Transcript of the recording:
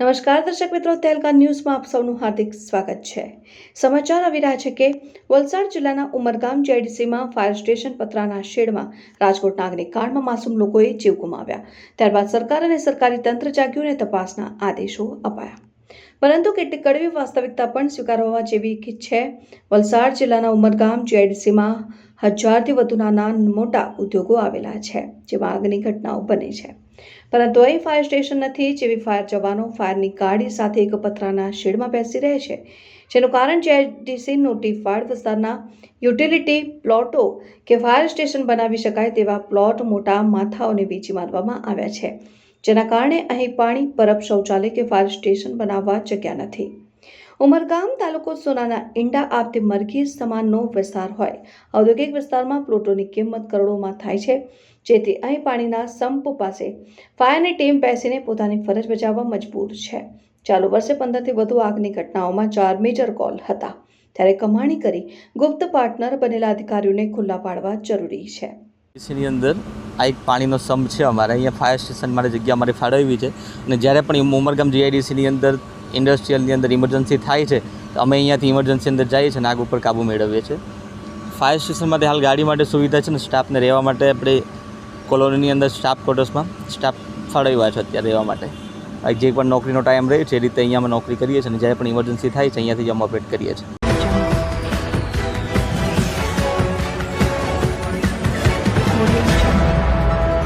નમસ્કાર દર્શક મિત્રો, તેલકા ન્યૂઝમાં આપ સૌનું હાર્દિક સ્વાગત છે. સમાચાર આવી રહ્યા છે કે વલસાડ જિલ્લાના ઉમરગામ જેડીસીમાં ફાયર સ્ટેશન પતરાના શેડમાં રાજકોટના અગ્નિકાંડમાં માસૂમ લોકોએ જીવ ગુમાવ્યા. ત્યારબાદ સરકાર અને સરકારી તંત્ર જાગ્યું અને તપાસના આદેશો અપાયા. પરંતુ કેટલીક કડવી વાસ્તવિકતા પણ સ્વીકારવા જેવી છે. વલસાડ જિલ્લાના ઉમરગામ જેડીસીમાં હજારથી વધુના નાના મોટા ઉદ્યોગો આવેલા છે, જેમાં આગની ઘટનાઓ બને છે. પરંતુ અહીં ફાયર સ્ટેશન નથી, જેવી ફાયર જવાનો ફાયરની ગાડી સાથે એક પતરાના શેડમાં બેસી રહે છે. જેનું કારણ જેડીસી નોટિફાઈડ વિસ્તારના યુટિલિટી પ્લોટો કે ફાયર સ્ટેશન બનાવી શકાય તેવા પ્લોટ મોટા માથાઓને વેચી મારવામાં આવ્યા છે. જેના કારણે અહીં પાણી પરબ શૌચાલય કે ફાયર સ્ટેશન બનાવવા જગ્યા નથી. ઉમરગામ તાલુકો સોનાના ઈંડા આપતી મરઘી સમાનનો વિસ્તાર હોય. ઔદ્યોગિક વિસ્તારમાં પ્લોટોની કિંમત કરોડોમાં થાય છે. જેથી અહીં પાણીના સંપ પાસે ફાયરની ટીમ બેસીને પોતાની ફરજ બજાવવા મજબૂર છે. ચાલુ વર્ષે પંદરથી વધુ આગની ઘટનાઓમાં ચાર મેજર કોલ હતા. ત્યારે કમાણી કરી ગુપ્ત પાર્ટનર બનેલા અધિકારીઓને ખુલ્લા પાડવા જરૂરી છે. ની અંદર આ એક પાણીનો સંપ છે અમારે. અહીંયા ફાયર સ્ટેશન માટે જગ્યા અમારે ફાળવવી છે. અને જ્યારે પણ ઉમરગામ જીઆઈડીસીની અંદર ઇન્ડસ્ટ્રીયલની અંદર ઇમરજન્સી થાય છે, તો અમે અહીંયાથી ઇમરજન્સી અંદર જઈએ છીએ અને આગ ઉપર કાબૂ મેળવીએ છીએ. ફાયર સ્ટેશનમાંથી હાલ ગાડી માટે સુવિધા છે ને સ્ટાફને રહેવા માટે આપણે કોલોનીની અંદર સ્ટાફ ક્વાર્ટર્સમાં સ્ટાફ ફાળવ્યા છે અત્યારે રહેવા માટે. જે પણ નોકરીનો ટાઈમ રહે છે એ રીતે અહીંયા અમે નોકરી કરીએ છીએ અને જ્યારે પણ ઇમરજન્સી થાય છે અહીંયાથી જ અમે ઓપરેટ કરીએ છીએ.